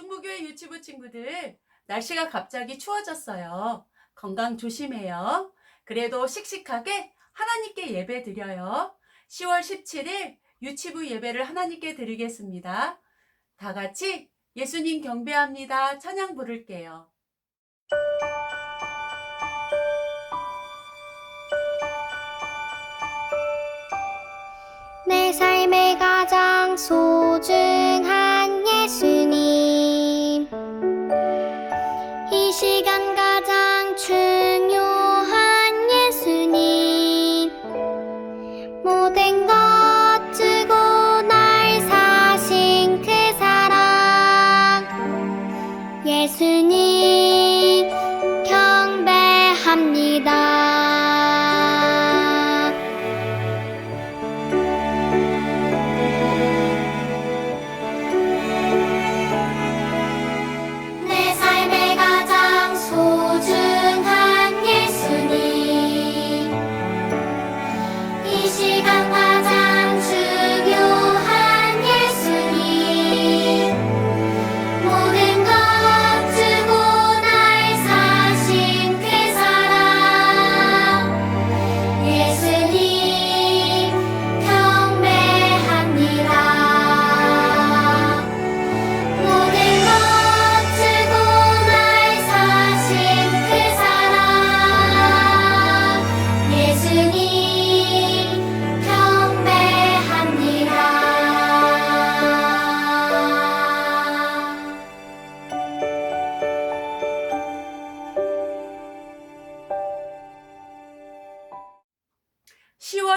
중부교회 유치부 친구들, 날씨가 갑자기 추워졌어요. 건강 조심해요. 그래도 씩씩하게 하나님께 예배 드려요. 10월 17일 유치부 예배를 하나님께 드리겠습니다. 다 같이 예수님 경배합니다. 찬양 부를게요. 내 삶의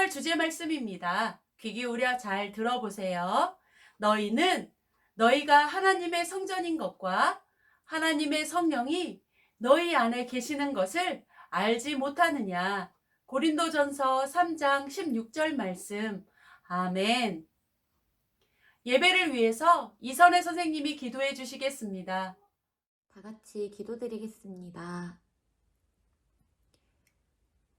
10월 주제 말씀입니다. 귀 기울여 잘 들어보세요. 너희는 너희가 하나님의 성전인 것과 하나님의 성령이 너희 안에 계시는 것을 알지 못하느냐. 고린도전서 3장 16절 말씀. 아멘. 예배를 위해서 이선혜 선생님이 기도해 주시겠습니다. 다 같이 기도드리겠습니다.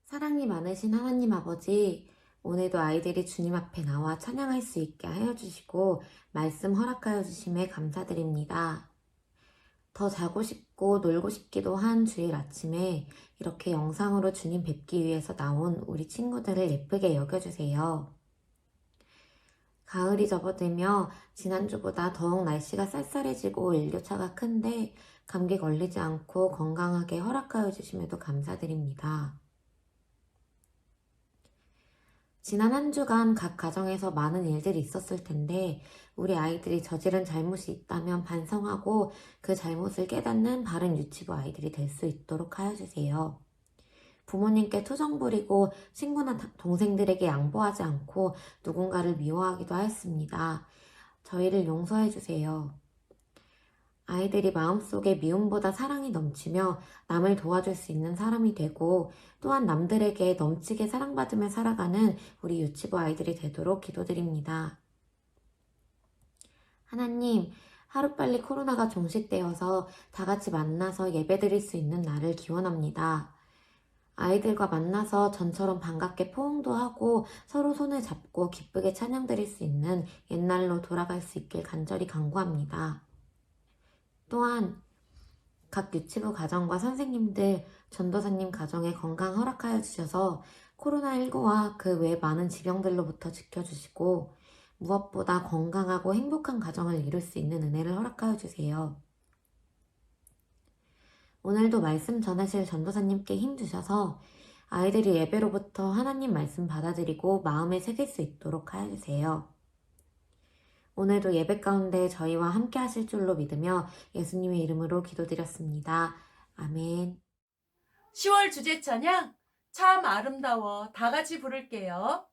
사랑이 많으신 하나님 아버지, 오늘도 아이들이 주님 앞에 나와 찬양할 수 있게 하여 주시고, 말씀 허락하여 주심에 감사드립니다. 더 자고 싶고 놀고 싶기도 한 주일 아침에 이렇게 영상으로 주님 뵙기 위해서 나온 우리 친구들을 예쁘게 여겨주세요. 가을이 접어들며 지난주보다 더욱 날씨가 쌀쌀해지고 일교차가 큰데 감기 걸리지 않고 건강하게 허락하여 주심에도 감사드립니다. 지난 한 주간 각 가정에서 많은 일들이 있었을 텐데 우리 아이들이 저지른 잘못이 있다면 반성하고 그 잘못을 깨닫는 바른 유치부 아이들이 될 수 있도록 하여 주세요. 부모님께 투정 부리고 친구나 다- 동생들에게 양보하지 않고 누군가를 미워하기도 하였습니다. 저희를 용서해 주세요. 아이들이 마음속에 미움보다 사랑이 넘치며 남을 도와줄 수 있는 사람이 되고 또한 남들에게 넘치게 사랑받으며 살아가는 우리 유치부 아이들이 되도록 기도드립니다. 하나님, 하루빨리 코로나가 종식되어서 다 같이 만나서 예배드릴 수 있는 날을 기원합니다. 아이들과 만나서 전처럼 반갑게 포옹도 하고 서로 손을 잡고 기쁘게 찬양 드릴 수 있는 옛날로 돌아갈 수 있길 간절히 간구합니다. 또한 각 유치부 가정과 선생님들, 전도사님 가정에 건강 허락하여 주셔서 코로나19와 그 외 많은 질병들로부터 지켜주시고 무엇보다 건강하고 행복한 가정을 이룰 수 있는 은혜를 허락하여 주세요. 오늘도 말씀 전하실 전도사님께 힘 주셔서 아이들이 예배로부터 하나님 말씀 받아들이고 마음에 새길 수 있도록 하여 주세요. 오늘도 예배 가운데 저희와 함께 하실 줄로 믿으며 예수님의 이름으로 기도드렸습니다. 아멘. 10월 주제 찬양 참 아름다워 다 같이 부를게요.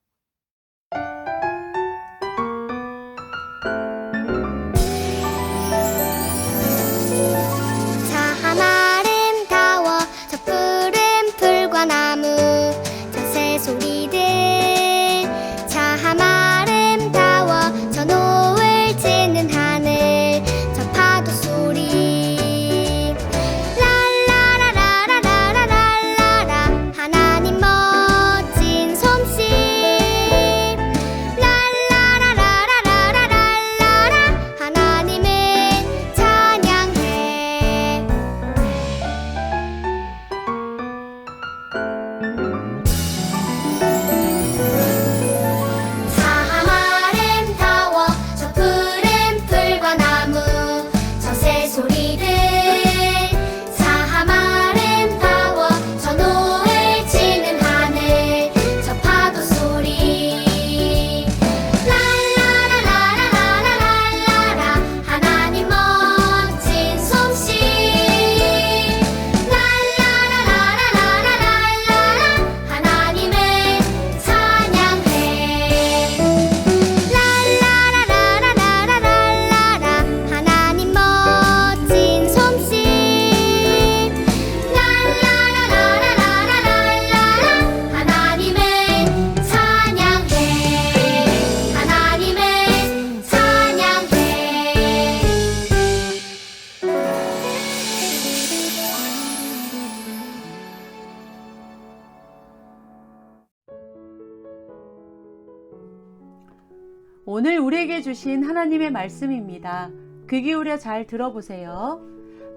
우리에게 주신 하나님의 말씀입니다. 귀 기울여 잘 들어보세요.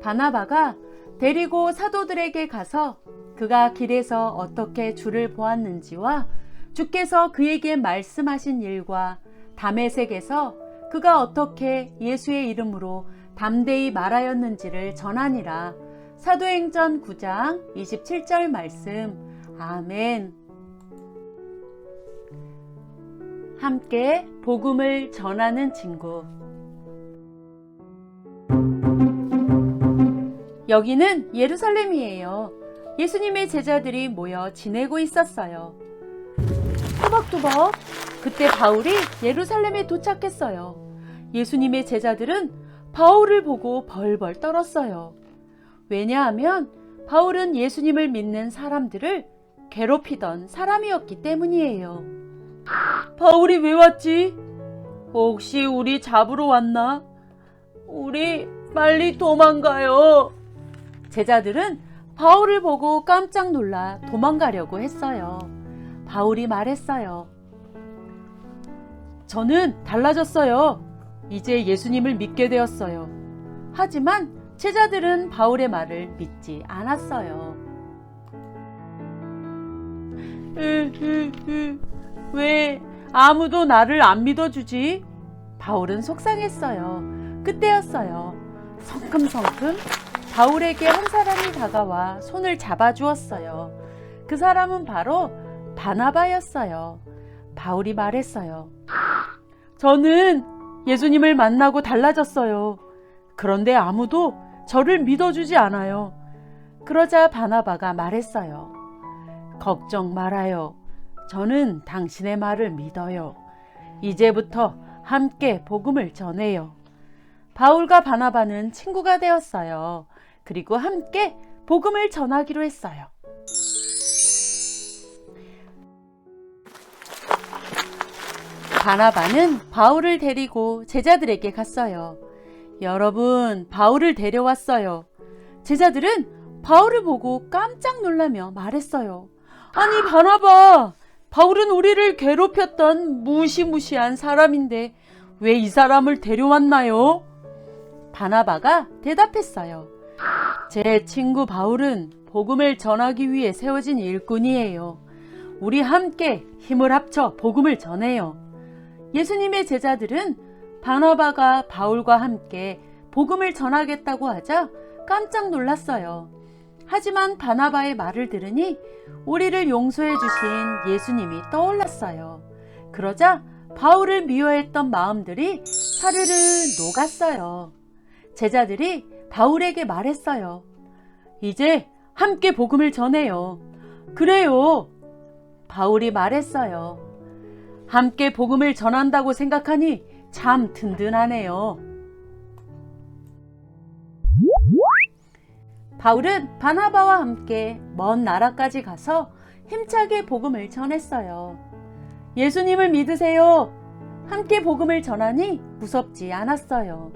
바나바가 데리고 사도들에게 가서 그가 길에서 어떻게 주를 보았는지와 주께서 그에게 말씀하신 일과 담에색에서 그가 어떻게 예수의 이름으로 담대히 말하였는지를 전하니라. 사도행전 9장 27절 말씀. 아멘. 함께 복음을 전하는 친구. 여기는 예루살렘이에요. 예수님의 제자들이 모여 지내고 있었어요. 또박또박 그때 바울이 예루살렘에 도착했어요. 예수님의 제자들은 바울을 보고 벌벌 떨었어요. 왜냐하면 바울은 예수님을 믿는 사람들을 괴롭히던 사람이었기 때문이에요. 바울이 왜 왔지? 혹시 우리 잡으러 왔나? 우리 빨리 도망가요. 제자들은 바울을 보고 깜짝 놀라 도망가려고 했어요. 바울이 말했어요. 저는 달라졌어요. 이제 예수님을 믿게 되었어요. 하지만 제자들은 바울의 말을 믿지 않았어요. 으, 으, 으, 왜 아무도 나를 안 믿어주지? 바울은 속상했어요. 그때였어요. 성큼성큼 바울에게 한 사람이 다가와 손을 잡아주었어요. 그 사람은 바로 바나바였어요. 바울이 말했어요. 저는 예수님을 만나고 달라졌어요. 그런데 아무도 저를 믿어주지 않아요. 그러자 바나바가 말했어요. 걱정 말아요. 저는 당신의 말을 믿어요. 이제부터 함께 복음을 전해요. 바울과 바나바는 친구가 되었어요. 그리고 함께 복음을 전하기로 했어요. 바나바는 바울을 데리고 제자들에게 갔어요. 여러분, 바울을 데려왔어요. 제자들은 바울을 보고 깜짝 놀라며 말했어요. 아니, 바나바! 바울은 우리를 괴롭혔던 무시무시한 사람인데 왜 이 사람을 데려왔나요? 바나바가 대답했어요. 제 친구 바울은 복음을 전하기 위해 세워진 일꾼이에요. 우리 함께 힘을 합쳐 복음을 전해요. 예수님의 제자들은 바나바가 바울과 함께 복음을 전하겠다고 하자 깜짝 놀랐어요. 하지만 바나바의 말을 들으니 우리를 용서해 주신 예수님이 떠올랐어요. 그러자 바울을 미워했던 마음들이 사르르 녹았어요. 제자들이 바울에게 말했어요. 이제 함께 복음을 전해요. 그래요. 바울이 말했어요. 함께 복음을 전한다고 생각하니 참 든든하네요. 바울은 바나바와 함께 먼 나라까지 가서 힘차게 복음을 전했어요. 예수님을 믿으세요. 함께 복음을 전하니 무섭지 않았어요.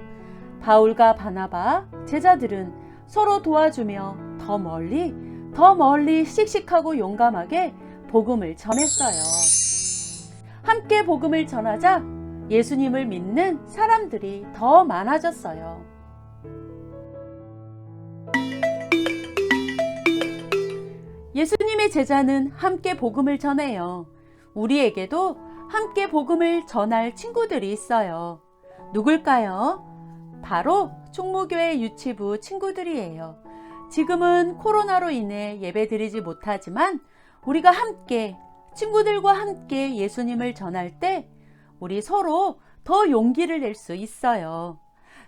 바울과 바나바, 제자들은 서로 도와주며 더 멀리, 더 멀리 씩씩하고 용감하게 복음을 전했어요. 함께 복음을 전하자 예수님을 믿는 사람들이 더 많아졌어요. 예수님의 제자는 함께 복음을 전해요. 우리에게도 함께 복음을 전할 친구들이 있어요. 누굴까요? 바로 충무교회 유치부 친구들이에요. 지금은 코로나로 인해 예배 드리지 못하지만 우리가 함께 친구들과 함께 예수님을 전할 때 우리 서로 더 용기를 낼 수 있어요.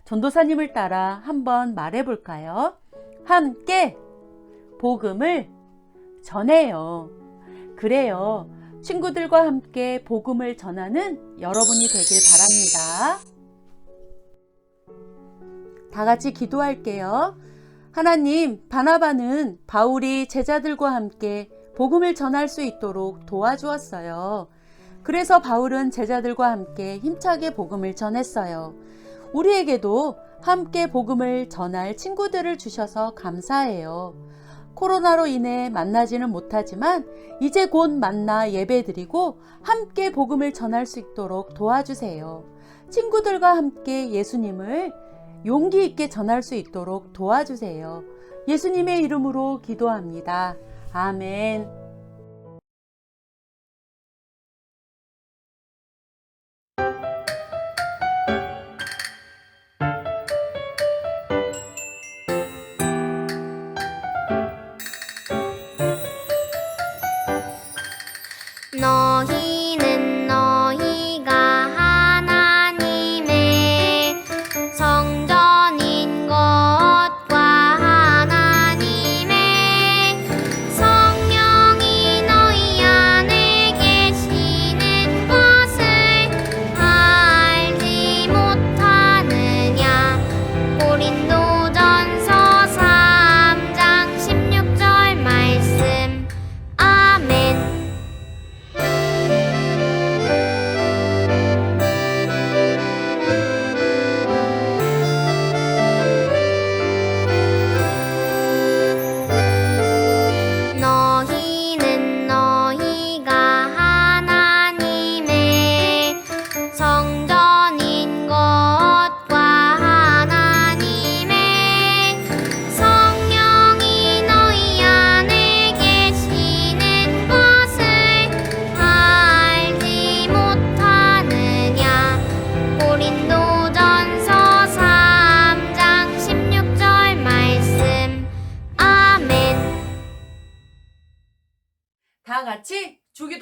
전도사님을 따라 한번 말해 볼까요? 함께 복음을 전해요. 그래요. 친구들과 함께 복음을 전하는 여러분이 되길 바랍니다. 다 같이 기도할게요. 하나님, 바나바는 바울이 제자들과 함께 복음을 전할 수 있도록 도와주었어요. 그래서 바울은 제자들과 함께 힘차게 복음을 전했어요. 우리에게도 함께 복음을 전할 친구들을 주셔서 감사해요. 코로나로 인해 만나지는 못하지만 이제 곧 만나 예배드리고 함께 복음을 전할 수 있도록 도와주세요. 친구들과 함께 예수님을 용기 있게 전할 수 있도록 도와주세요. 예수님의 이름으로 기도합니다. 아멘.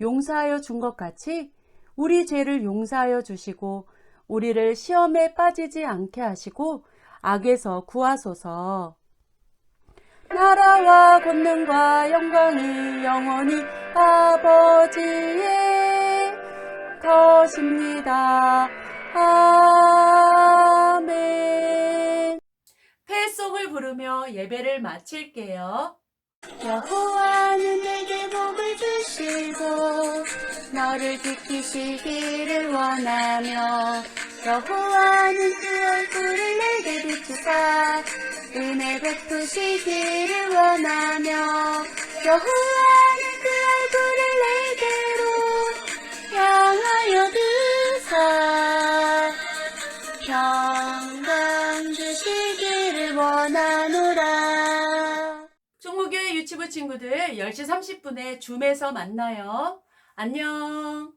용서하여 준 것 같이 우리 죄를 용서하여 주시고 우리를 시험에 빠지지 않게 하시고 악에서 구하소서. 나라와 권능과 영광이 영원히 아버지의 것입니다. 아멘. 패송을 부르며 예배를 마칠게요. 여호와는 내게 복을 주시고 너를 지키시기를 원하며 여호와는 그 얼굴을 내게 비추사 은혜 베푸시기를 원하며 여호와는 그 얼굴을 내게 친구들 10시 30분에 줌에서 만나요. 안녕.